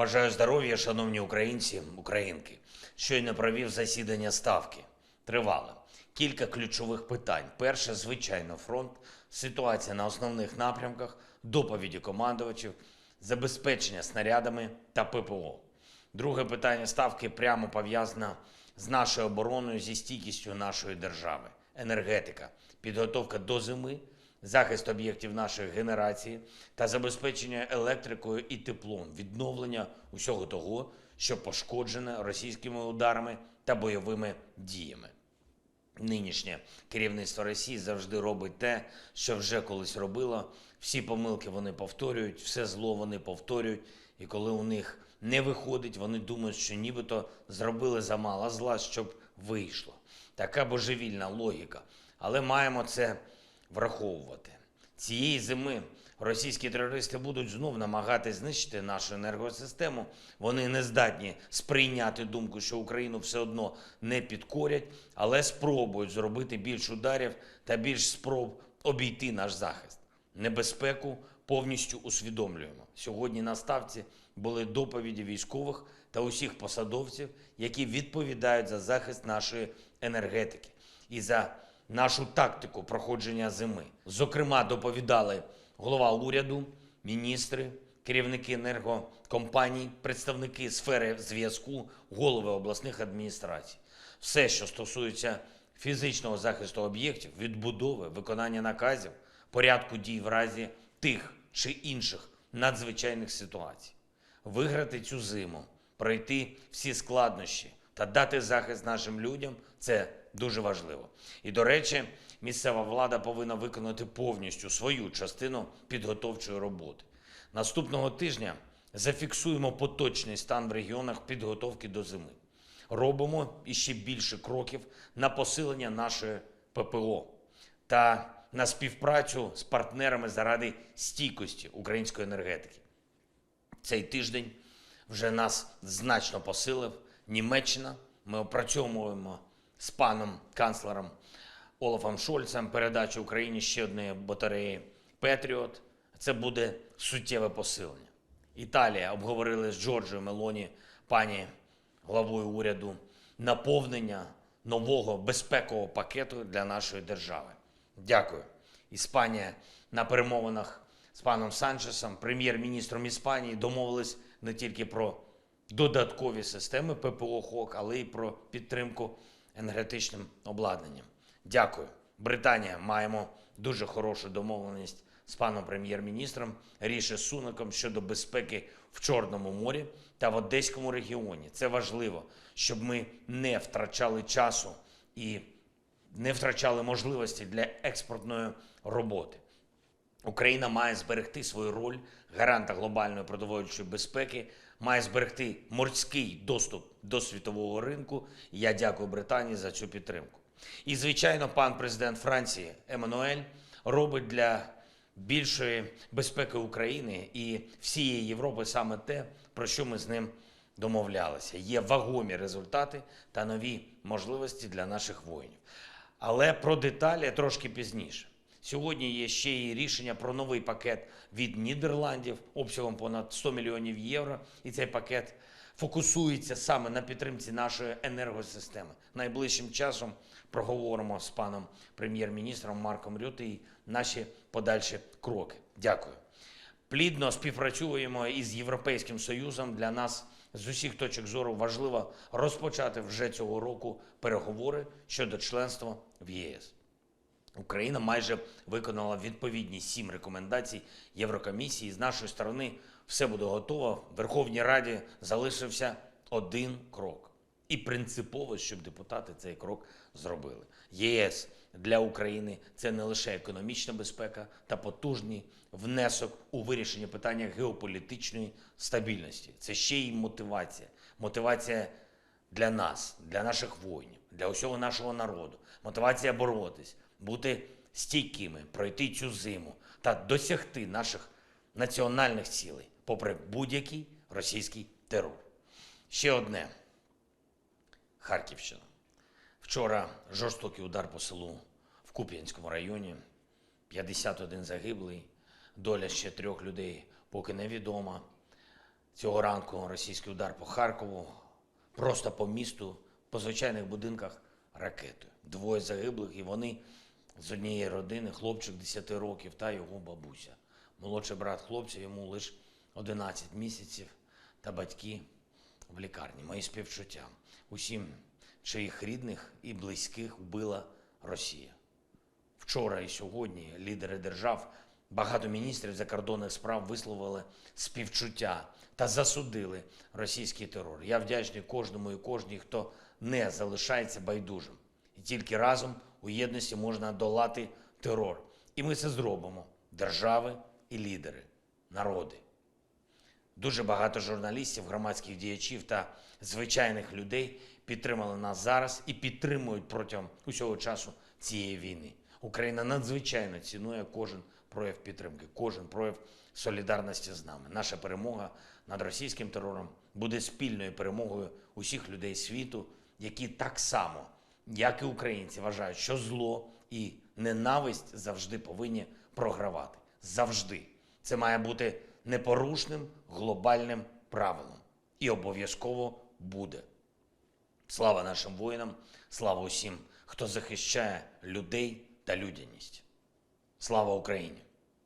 Бажаю здоров'я, шановні українці, українки. Щойно провів засідання ставки. Тривало. Кілька ключових питань. Перше, звичайно, фронт, ситуація на основних напрямках, доповіді командувачів, забезпечення снарядами та ППО. Друге питання ставки прямо пов'язане з нашою обороною, зі стійкістю нашої держави. Енергетика, підготовка до зими, захист об'єктів нашої генерації та забезпечення електрикою і теплом, відновлення усього того, що пошкоджене російськими ударами та бойовими діями. Нинішнє керівництво Росії завжди робить те, що вже колись робило. Всі помилки вони повторюють, все зло вони повторюють. І коли у них не виходить, вони думають, що нібито зробили замало зла, щоб вийшло. Така божевільна логіка. Але маємо це враховувати. Цієї зими російські терористи будуть знов намагатись знищити нашу енергосистему. Вони не здатні сприйняти думку, що Україну все одно не підкорять, але спробують зробити більш ударів та більш спроб обійти наш захист. Небезпеку повністю усвідомлюємо. Сьогодні на ставці були доповіді військових та усіх посадовців, які відповідають за захист нашої енергетики і за нашу тактику проходження зими. Зокрема, доповідали голова уряду, міністри, керівники енергокомпаній, представники сфери зв'язку, голови обласних адміністрацій. Все, що стосується фізичного захисту об'єктів, відбудови, виконання наказів, порядку дій в разі тих чи інших надзвичайних ситуацій. Виграти цю зиму, пройти всі складнощі та дати захист нашим людям це дуже важливо. І до речі, місцева влада повинна виконати повністю свою частину підготовчої роботи. Наступного тижня зафіксуємо поточний стан в регіонах підготовки до зими. Робимо іще більше кроків на посилення нашої ППО та на співпрацю з партнерами заради стійкості української енергетики. Цей тиждень вже нас значно посилив Німеччина. Ми опрацьовуємо з паном канцлером Олафом Шольцем передачу Україні ще одної батареї Петріот. Це буде суттєве посилення. Італія обговорили з Джорджою Мелоні, пані главою уряду, наповнення нового безпекового пакету для нашої держави. Дякую. Іспанія на перемовинах з паном Санчесом, прем'єр-міністром Іспанії, домовились не тільки про додаткові системи ППО ХОК, але й про підтримку енергетичним обладнанням. Дякую. Британія маємо дуже хорошу домовленість з паном прем'єр-міністром Ріше Сунаком щодо безпеки в Чорному морі та в Одеському регіоні. Це важливо, щоб ми не втрачали часу і не втрачали можливості для експортної роботи. Україна має зберегти свою роль гаранта глобальної продовольчої безпеки, має зберегти морський доступ до світового ринку. Я дякую Британії за цю підтримку. І, звичайно, пан президент Франції Еммануель робить для більшої безпеки України і всієї Європи саме те, про що ми з ним домовлялися. Є вагомі результати та нові можливості для наших воїнів. Але про деталі трошки пізніше. Сьогодні є ще і рішення про новий пакет від Нідерландів обсягом понад 100 мільйонів євро. І цей пакет фокусується саме на підтримці нашої енергосистеми. Найближчим часом проговоримо з паном прем'єр-міністром Марком Рюти і наші подальші кроки. Дякую. Плідно співпрацюємо із Європейським Союзом. Для нас з усіх точок зору важливо розпочати вже цього року переговори щодо членства в ЄС. Україна майже виконала відповідні сім рекомендацій Єврокомісії. З нашої сторони все буде готово. В Верховній Раді залишився один крок. І принципово, щоб депутати цей крок зробили. ЄС для України це не лише економічна безпека та потужний внесок у вирішення питання геополітичної стабільності. Це ще й мотивація. Мотивація для нас, для наших воїнів, для усього нашого народу. Мотивація боротись, бути стійкими, пройти цю зиму та досягти наших національних цілей, попри будь-який російський терор. Ще одне. Харківщина. Вчора жорстокий удар по селу в Куп'янському районі. 51 загиблий, доля ще трьох людей поки невідома. Цього ранку російський удар по Харкову, просто по місту, по звичайних будинках ракетою. Двоє загиблих, і вони з однієї родини, хлопчик 10 років та його бабуся. Молодший брат хлопця, йому лише 11 місяців, та батьки в лікарні. Мої співчуття усім, чиїх рідних і близьких вбила Росія. Вчора і сьогодні лідери держав, багато міністрів закордонних справ висловили співчуття та засудили російський терор. Я вдячний кожному і кожній, хто не залишається байдужим. І тільки разом у єдності можна долати терор. І ми це зробимо. Держави і лідери, народи. Дуже багато журналістів, громадських діячів та звичайних людей підтримали нас зараз і підтримують протягом усього часу цієї війни. Україна надзвичайно цінує кожен прояв підтримки, кожен прояв солідарності з нами. Наша перемога над російським терором буде спільною перемогою усіх людей світу, які так само, як і українці, вважають, що зло і ненависть завжди повинні програвати. Завжди. Це має бути непорушним глобальним правилом. І обов'язково буде. Слава нашим воїнам, слава усім, хто захищає людей та людяність. Слава Україні!